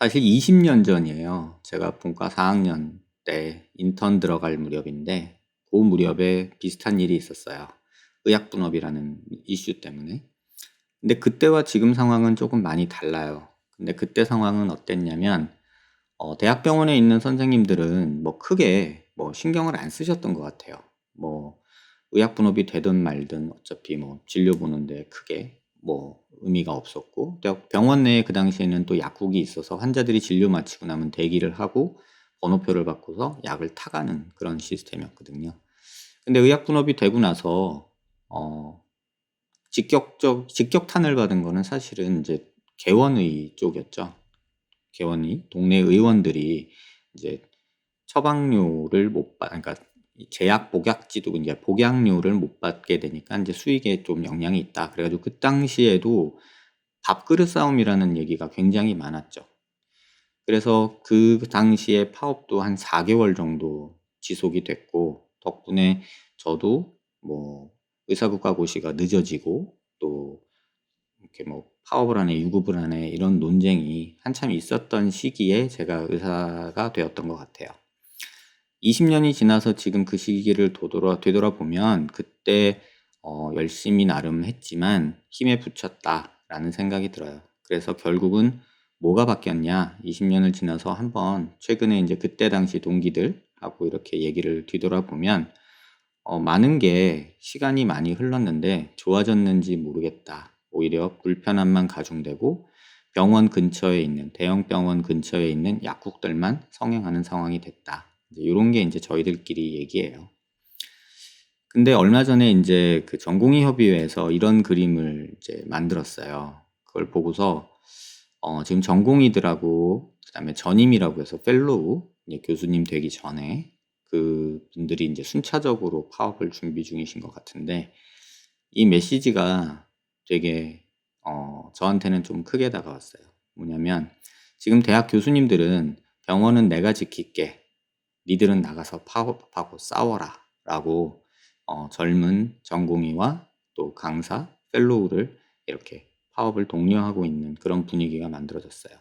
사실 20년 전이에요. 제가 본과 4학년 때 인턴 들어갈 무렵인데 그 무렵에 비슷한 일이 있었어요. 의학 분업이라는 이슈 때문에. 근데 그때와 지금 상황은 조금 많이 달라요. 근데 그때 상황은 어땠냐면 어, 대학병원에 있는 선생님들은 뭐 크게 뭐 신경을 안 쓰셨던 것 같아요. 뭐 의학 분업이 되든 말든 어차피 뭐 진료 보는데 크게 뭐 의미가 없었고 병원 내에 그 당시에는 또 약국이 있어서 환자들이 진료 마치고 나면 대기를 하고 번호표를 받고서 약을 타가는 그런 시스템이었거든요. 근데 의학 분업이 되고 나서 어 직격적 직격탄을 받은 거는 사실은 이제 개원의 쪽이었죠. 개원의 동네 의원들이 이제 처방료를 못 받, 그러니까 제약 복약지도 이제 복약료를 못 받게 되니까 이제 수익에 좀 영향이 있다. 그래가지고 그 당시에도 밥그릇 싸움이라는 얘기가 굉장히 많았죠. 그래서 그 당시에 파업도 한 4개월 정도 지속이 됐고 덕분에 저도 뭐 의사국가고시가 늦어지고 또 이렇게 뭐 파업을 하네 유급을 하네 이런 논쟁이 한참 있었던 시기에 제가 의사가 되었던 것 같아요. 20년이 지나서 지금 그 시기를 도돌아, 되돌아보면 그때 어, 열심히 나름 했지만 힘에 붙였다라는 생각이 들어요. 그래서 결국은 뭐가 바뀌었냐? 20년을 지나서 한번 최근에 이제 그때 당시 동기들하고 이렇게 얘기를 뒤돌아보면 어, 많은 게 시간이 많이 흘렀는데 좋아졌는지 모르겠다. 오히려 불편함만 가중되고 병원 근처에 있는 대형 병원 근처에 있는 약국들만 성행하는 상황이 됐다. 이런 게 이제 저희들끼리 얘기해요. 근데 얼마 전에 이제 그 전공의 협의회에서 이런 그림을 이제 만들었어요. 그걸 보고서 어, 지금 전공의들하고 그다음에 전임이라고 해서 펠로우 교수님 되기 전에 그 분들이 이제 순차적으로 파업을 준비 중이신 것 같은데 이 메시지가 되게 어, 저한테는 좀 크게 다가왔어요. 뭐냐면 지금 대학 교수님들은 병원은 내가 지킬게 니들은 나가서 파업하고 싸워라 라고 어, 젊은 전공의와 또 강사, 펠로우를 이렇게 파업을 독려하고 있는 그런 분위기가 만들어졌어요.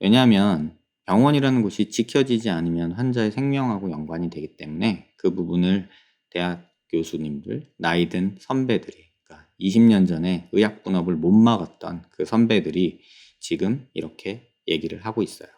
왜냐하면 병원이라는 곳이 지켜지지 않으면 환자의 생명하고 연관이 되기 때문에 그 부분을 대학 교수님들, 나이든 선배들이, 그러니까 20년 전에 의학 분업을 못 막았던 그 선배들이 지금 이렇게 얘기를 하고 있어요.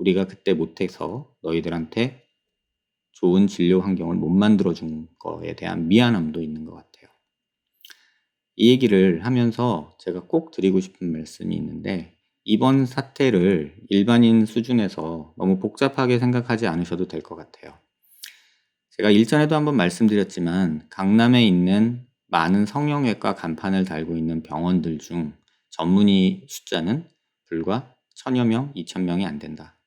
우리가 그때 못해서 너희들한테 좋은 진료 환경을 못 만들어 준 거에 대한 미안함도 있는 것 같아요. 이 얘기를 하면서 제가 꼭 드리고 싶은 말씀이 있는데 이번 사태를 일반인 수준에서 너무 복잡하게 생각하지 않으셔도 될 것 같아요. 제가 일전에도 한번 말씀드렸지만 강남에 있는 많은 성형외과 간판을 달고 있는 병원들 중 전문의 숫자는 불과 천여 명, 이천 명이 안 된다.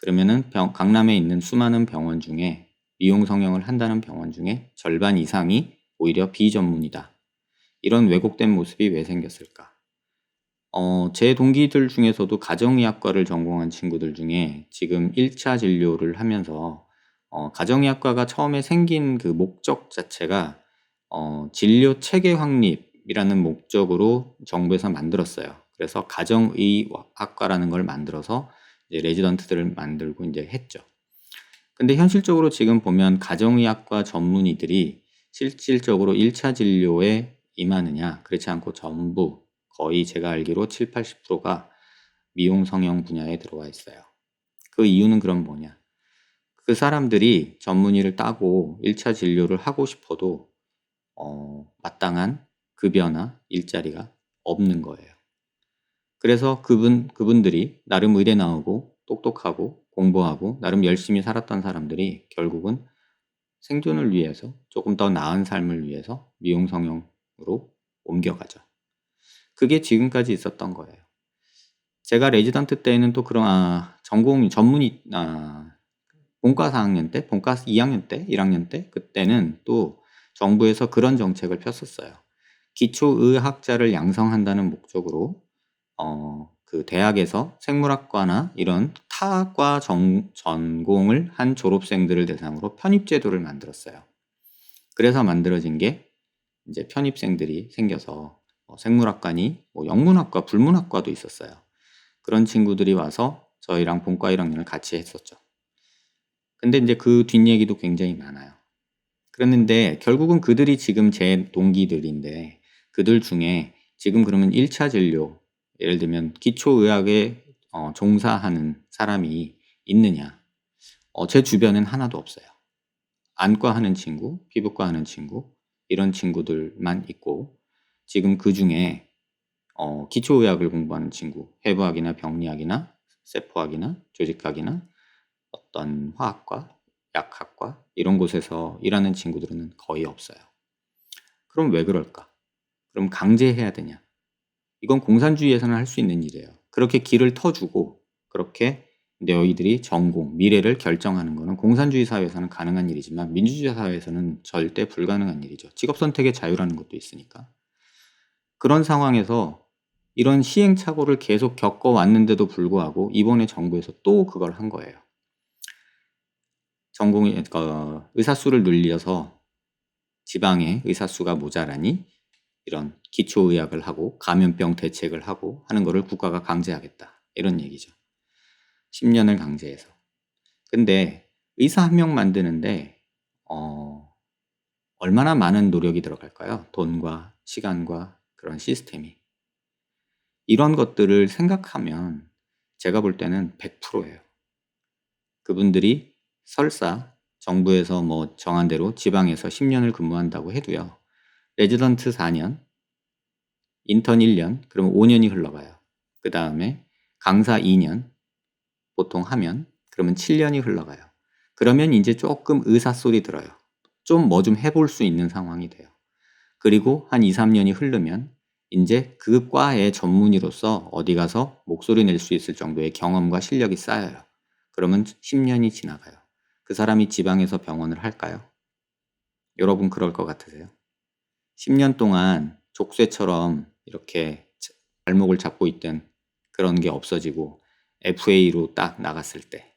그러면은 병, 강남에 있는 수많은 병원 중에 미용 성형을 한다는 병원 중에 절반 이상이 오히려 비전문이다. 이런 왜곡된 모습이 왜 생겼을까? 어, 제 동기들 중에서도 가정의학과를 전공한 친구들 중에 지금 1차 진료를 하면서 어, 가정의학과가 처음에 생긴 그 목적 자체가 어, 진료 체계 확립이라는 목적으로 정부에서 만들었어요. 그래서 가정의학과라는 걸 만들어서 이제 레지던트들을 만들고 이제 했죠. 근데 현실적으로 지금 보면 가정의학과 전문의들이 실질적으로 1차 진료에 임하느냐 그렇지 않고 전부 거의 제가 알기로 7, 80%가 미용 성형 분야에 들어와 있어요. 그 이유는 그럼 뭐냐? 그 사람들이 전문의를 따고 1차 진료를 하고 싶어도 어, 마땅한 급여나 일자리가 없는 거예요. 그래서 그분, 그분들이 나름 의대 나오고 똑똑하고 공부하고 나름 열심히 살았던 사람들이 결국은 생존을 위해서 조금 더 나은 삶을 위해서 미용 성형으로 옮겨가죠. 그게 지금까지 있었던 거예요. 제가 레지던트 때는 또 그런 아, 전공 전문의 아, 본과 4학년 때, 본과 2학년 때, 1학년 때 그때는 또 정부에서 그런 정책을 폈었어요. 기초의학자를 양성한다는 목적으로 어, 그 대학에서 생물학과나 이런 타과 전, 전공을 한 졸업생들을 대상으로 편입 제도를 만들었어요. 그래서 만들어진 게 이제 편입생들이 생겨서 뭐 생물학과니 뭐 영문학과, 불문학과도 있었어요. 그런 친구들이 와서 저희랑 본과 1학년을 같이 했었죠. 근데 이제 그 뒷얘기도 굉장히 많아요. 그랬는데 결국은 그들이 지금 제 동기들인데 그들 중에 지금 그러면 1차 진료 예를 들면 기초의학에 어, 종사하는 사람이 있느냐? 어, 제 주변엔 하나도 없어요. 안과 하는 친구, 피부과 하는 친구 이런 친구들만 있고 지금 그 중에 어, 기초의학을 공부하는 친구, 해부학이나 병리학이나 세포학이나 조직학이나 어떤 화학과, 약학과 이런 곳에서 일하는 친구들은 거의 없어요. 그럼 왜 그럴까? 그럼 강제해야 되냐? 이건 공산주의에서는 할 수 있는 일이에요. 그렇게 길을 터주고 그렇게 너희들이 전공, 미래를 결정하는 것은 공산주의 사회에서는 가능한 일이지만 민주주의 사회에서는 절대 불가능한 일이죠. 직업 선택의 자유라는 것도 있으니까. 그런 상황에서 이런 시행착오를 계속 겪어왔는데도 불구하고 이번에 정부에서 또 그걸 한 거예요. 전공의 어, 의사수를 늘려서 지방의 의사수가 모자라니 이런 기초의학을 하고 감염병 대책을 하고 하는 것을 국가가 강제하겠다. 이런 얘기죠. 10년을 강제해서. 근데 의사 한 명 만드는데 어, 얼마나 많은 노력이 들어갈까요? 돈과 시간과 그런 시스템이. 이런 것들을 생각하면 제가 볼 때는 100%예요. 그분들이 설사 정부에서 뭐 정한 대로 지방에서 10년을 근무한다고 해도요. 레지던트 4년, 인턴 1년, 그러면 5년이 흘러가요. 그 다음에 강사 2년, 보통 하면, 그러면 7년이 흘러가요. 그러면 이제 조금 의사 소리 들어요. 좀 뭐 좀 해볼 수 있는 상황이 돼요. 그리고 한 2, 3년이 흐르면 이제 그 과의 전문의로서 어디 가서 목소리 낼 수 있을 정도의 경험과 실력이 쌓여요. 그러면 10년이 지나가요. 그 사람이 지방에서 병원을 할까요? 여러분 그럴 것 같으세요? 10년 동안 족쇄처럼 이렇게 발목을 잡고 있던 그런 게 없어지고 FA로 딱 나갔을 때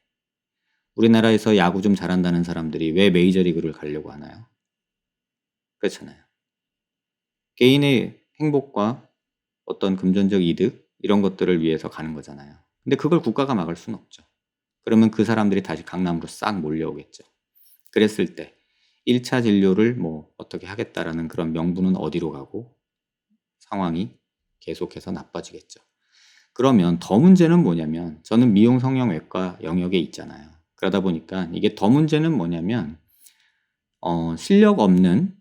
우리나라에서 야구 좀 잘한다는 사람들이 왜 메이저리그를 가려고 하나요? 그렇잖아요. 개인의 행복과 어떤 금전적 이득 이런 것들을 위해서 가는 거잖아요. 근데 그걸 국가가 막을 수는 없죠. 그러면 그 사람들이 다시 강남으로 싹 몰려오겠죠. 그랬을 때 1차 진료를 뭐 어떻게 하겠다라는 그런 명분은 어디로 가고 상황이 계속해서 나빠지겠죠. 그러면 더 문제는 뭐냐면 저는 미용 성형외과 영역에 있잖아요. 그러다 보니까 이게 더 문제는 뭐냐면 어, 실력 없는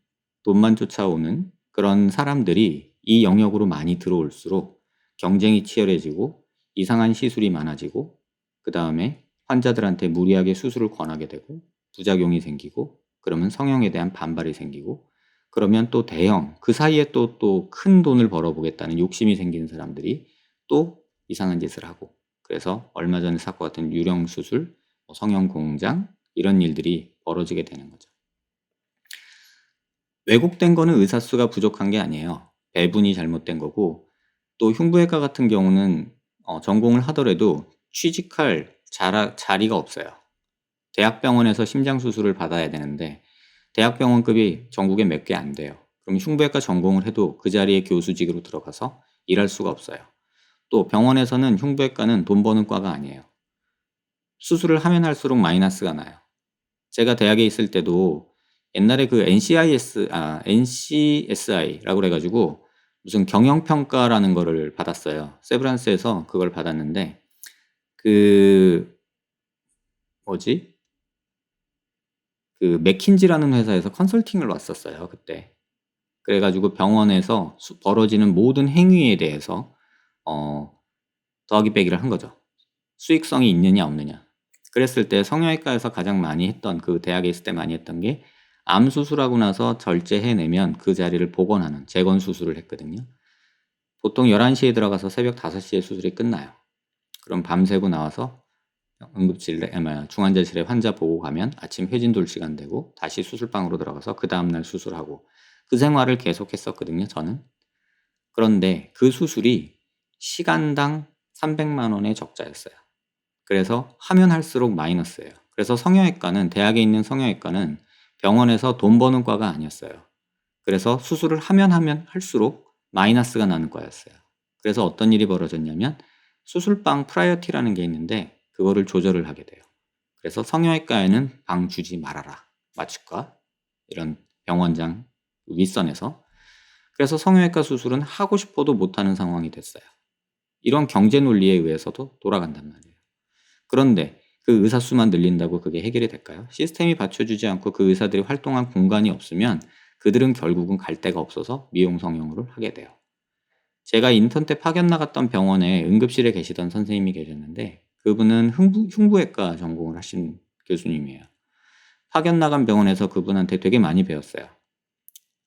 돈만 쫓아오는 그런 사람들이 이 영역으로 많이 들어올수록 경쟁이 치열해지고 이상한 시술이 많아지고 그 다음에 환자들한테 무리하게 수술을 권하게 되고 부작용이 생기고 그러면 성형에 대한 반발이 생기고 그러면 또 대형 그 사이에 또 또 큰 돈을 벌어보겠다는 욕심이 생기는 사람들이 또 이상한 짓을 하고 그래서 얼마 전에 사건 같은 유령 수술, 뭐 성형 공장 이런 일들이 벌어지게 되는 거죠. 왜곡된 거는 의사 수가 부족한 게 아니에요. 배분이 잘못된 거고 또 흉부외과 같은 경우는 어, 전공을 하더라도 취직할 자라, 자리가 없어요. 대학병원에서 심장 수술을 받아야 되는데 대학병원급이 전국에 몇 개 안 돼요. 그럼 흉부외과 전공을 해도 그 자리에 교수직으로 들어가서 일할 수가 없어요. 또 병원에서는 흉부외과는 돈 버는 과가 아니에요. 수술을 하면 할수록 마이너스가 나요. 제가 대학에 있을 때도 옛날에 그 NCIS, 아, NCSI라고 그래가지고 무슨 경영평가라는 거를 받았어요. 세브란스에서 그걸 받았는데, 그, 뭐지? 그 맥킨지라는 회사에서 컨설팅을 왔었어요, 그때. 그래가지고 병원에서 수- 벌어지는 모든 행위에 대해서, 어, 더하기 빼기를 한 거죠. 수익성이 있느냐, 없느냐. 그랬을 때 성형외과에서 가장 많이 했던, 그 대학에 있을 때 많이 했던 게, 암 수술하고 나서 절제해내면 그 자리를 복원하는 재건 수술을 했거든요. 보통 11시에 들어가서 새벽 5시에 수술이 끝나요. 그럼 밤새고 나와서 응급실에, 중환자실에 환자 보고 가면 아침 회진 돌 시간 되고 다시 수술방으로 들어가서 그 다음날 수술하고 그 생활을 계속했었거든요, 저는. 그런데 그 수술이 시간당 300만 원의 적자였어요. 그래서 하면 할수록 마이너스예요. 그래서 성형외과는 대학에 있는 성형외과는 병원에서 돈 버는 과가 아니었어요. 그래서 수술을 하면 하면 할수록 마이너스가 나는 과였어요. 그래서 어떤 일이 벌어졌냐면 수술방 프라이어티라는 게 있는데 그거를 조절을 하게 돼요. 그래서 성형외과에는 방 주지 말아라. 마취과 이런 병원장 윗선에서 그래서 성형외과 수술은 하고 싶어도 못하는 상황이 됐어요. 이런 경제 논리에 의해서도 돌아간단 말이에요. 그런데 그 의사 수만 늘린다고 그게 해결이 될까요? 시스템이 받쳐주지 않고 그 의사들이 활동한 공간이 없으면 그들은 결국은 갈 데가 없어서 미용 성형을 하게 돼요. 제가 인턴 때 파견 나갔던 병원에 응급실에 계시던 선생님이 계셨는데 그분은 흉부, 흉부외과 전공을 하신 교수님이에요. 파견 나간 병원에서 그분한테 되게 많이 배웠어요.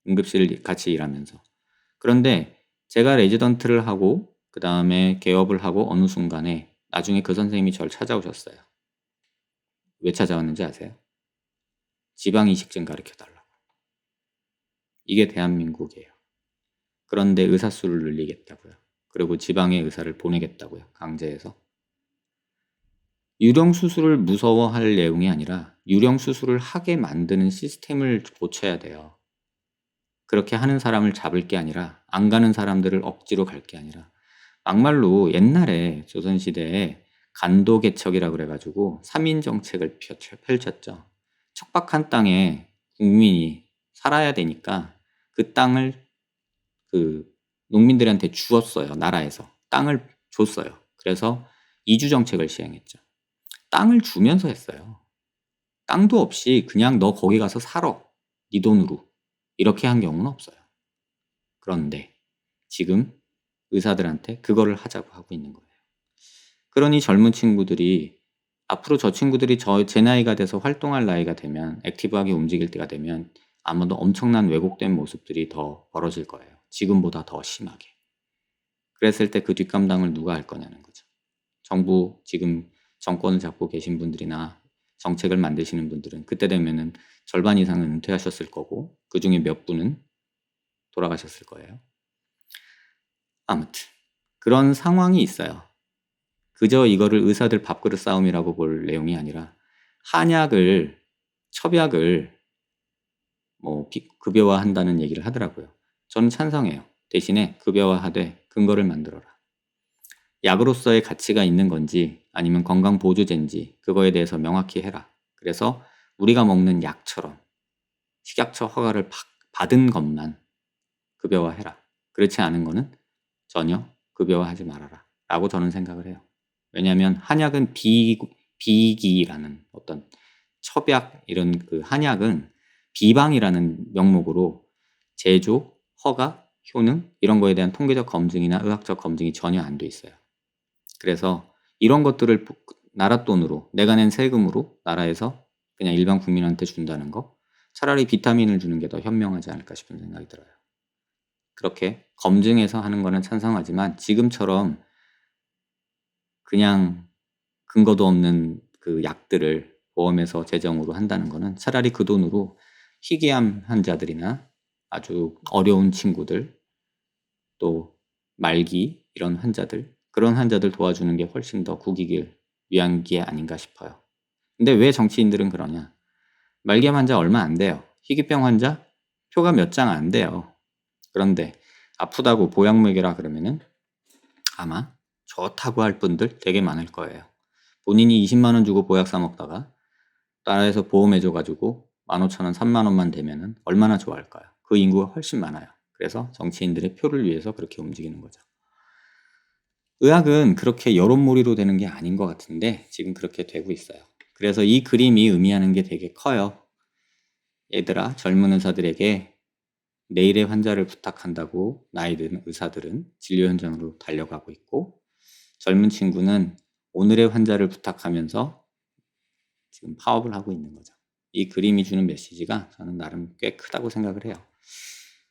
응급실 같이 일하면서. 그런데 제가 레지던트를 하고 그 다음에 개업을 하고 어느 순간에 나중에 그 선생님이 저를 찾아오셨어요. 왜 찾아왔는지 아세요? 지방 이식증 가르쳐 달라고. 이게 대한민국이에요. 그런데 의사 수를 늘리겠다고요. 그리고 지방의 의사를 보내겠다고요. 강제해서. 유령 수술을 무서워할 내용이 아니라 유령 수술을 하게 만드는 시스템을 고쳐야 돼요. 그렇게 하는 사람을 잡을 게 아니라 안 가는 사람들을 억지로 갈 게 아니라 막말로 옛날에 조선시대에 간도개척이라 그래가지고 3인 정책을 펼쳤죠. 척박한 땅에 국민이 살아야 되니까 그 땅을 그 농민들한테 주었어요. 나라에서. 땅을 줬어요. 그래서 이주 정책을 시행했죠. 땅을 주면서 했어요. 땅도 없이 그냥 너 거기 가서 살아. 네 돈으로. 이렇게 한 경우는 없어요. 그런데 지금 의사들한테 그거를 하자고 하고 있는 거예요. 그러니 젊은 친구들이 앞으로 저 친구들이 저 제 나이가 돼서 활동할 나이가 되면 액티브하게 움직일 때가 되면 아마도 엄청난 왜곡된 모습들이 더 벌어질 거예요. 지금보다 더 심하게. 그랬을 때 그 뒷감당을 누가 할 거냐는 거죠. 정부 지금 정권을 잡고 계신 분들이나 정책을 만드시는 분들은 그때 되면은 절반 이상은 은퇴하셨을 거고 그 중에 몇 분은 돌아가셨을 거예요. 아무튼 그런 상황이 있어요. 그저 이거를 의사들 밥그릇 싸움이라고 볼 내용이 아니라 한약을 첩약을 뭐 급여화한다는 얘기를 하더라고요. 저는 찬성해요. 대신에 급여화하되 근거를 만들어라. 약으로서의 가치가 있는 건지 아니면 건강 보조제인지 그거에 대해서 명확히 해라. 그래서 우리가 먹는 약처럼 식약처 허가를 받은 것만 급여화해라. 그렇지 않은 거는 전혀 급여화하지 말아라. 라고 저는 생각을 해요. 왜냐하면 한약은 비, 비기라는 어떤 첩약 이런 그 한약은 비방이라는 명목으로 제조, 허가, 효능 이런 거에 대한 통계적 검증이나 의학적 검증이 전혀 안 돼 있어요. 그래서 이런 것들을 나라 돈으로 내가 낸 세금으로 나라에서 그냥 일반 국민한테 준다는 거 차라리 비타민을 주는 게 더 현명하지 않을까 싶은 생각이 들어요. 그렇게 검증해서 하는 거는 찬성하지만 지금처럼 그냥 근거도 없는 그 약들을 보험에서 재정으로 한다는 거는 차라리 그 돈으로 희귀암 환자들이나 아주 어려운 친구들 또 말기 이런 환자들 그런 환자들 도와주는 게 훨씬 더 국익을 위한 게 아닌가 싶어요. 근데 왜 정치인들은 그러냐? 말기암 환자 얼마 안 돼요. 희귀병 환자 표가 몇 장 안 돼요. 그런데 아프다고 보약 먹이라 그러면은 아마 좋다고 할 분들 되게 많을 거예요. 본인이 20만 원 주고 보약 사 먹다가 나라에서 보험해 줘 가지고 15,000원, 3만 원만 되면은 얼마나 좋아할까요? 그 인구가 훨씬 많아요. 그래서 정치인들의 표를 위해서 그렇게 움직이는 거죠. 의학은 그렇게 여론몰이로 되는 게 아닌 것 같은데 지금 그렇게 되고 있어요. 그래서 이 그림이 의미하는 게 되게 커요. 얘들아, 젊은 의사들에게 내일의 환자를 부탁한다고 나이 든 의사들은 진료 현장으로 달려가고 있고 젊은 친구는 오늘의 환자를 부탁하면서 지금 파업을 하고 있는 거죠. 이 그림이 주는 메시지가 저는 나름 꽤 크다고 생각을 해요.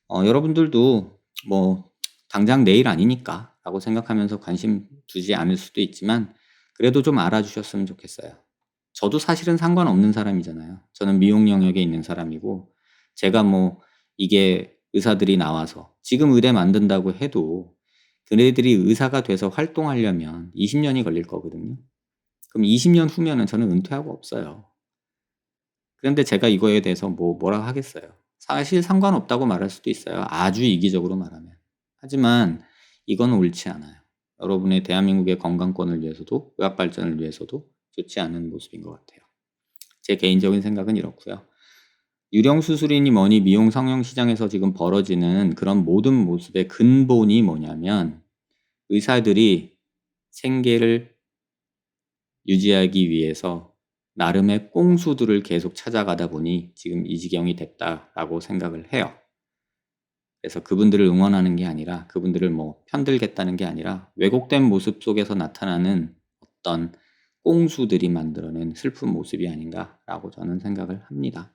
어, 여러분들도 뭐 당장 내일 아니니까 라고 생각하면서 관심 두지 않을 수도 있지만 그래도 좀 알아주셨으면 좋겠어요. 저도 사실은 상관없는 사람이잖아요. 저는 미용 영역에 있는 사람이고 제가 뭐 이게 의사들이 나와서 지금 의대 만든다고 해도 그네들이 의사가 돼서 활동하려면 20년이 걸릴 거거든요. 그럼 20년 후면은 저는 은퇴하고 없어요. 그런데 제가 이거에 대해서 뭐 뭐라 하겠어요. 사실 상관없다고 말할 수도 있어요. 아주 이기적으로 말하면. 하지만 이건 옳지 않아요. 여러분의 대한민국의 건강권을 위해서도 의학 발전을 위해서도 좋지 않은 모습인 것 같아요. 제 개인적인 생각은 이렇고요. 유령 수술이니 뭐니 미용 성형 시장에서 지금 벌어지는 그런 모든 모습의 근본이 뭐냐면 의사들이 생계를 유지하기 위해서 나름의 꽁수들을 계속 찾아가다 보니 지금 이 지경이 됐다라고 생각을 해요. 그래서 그분들을 응원하는 게 아니라 그분들을 뭐 편들겠다는 게 아니라 왜곡된 모습 속에서 나타나는 어떤 꽁수들이 만들어낸 슬픈 모습이 아닌가라고 저는 생각을 합니다.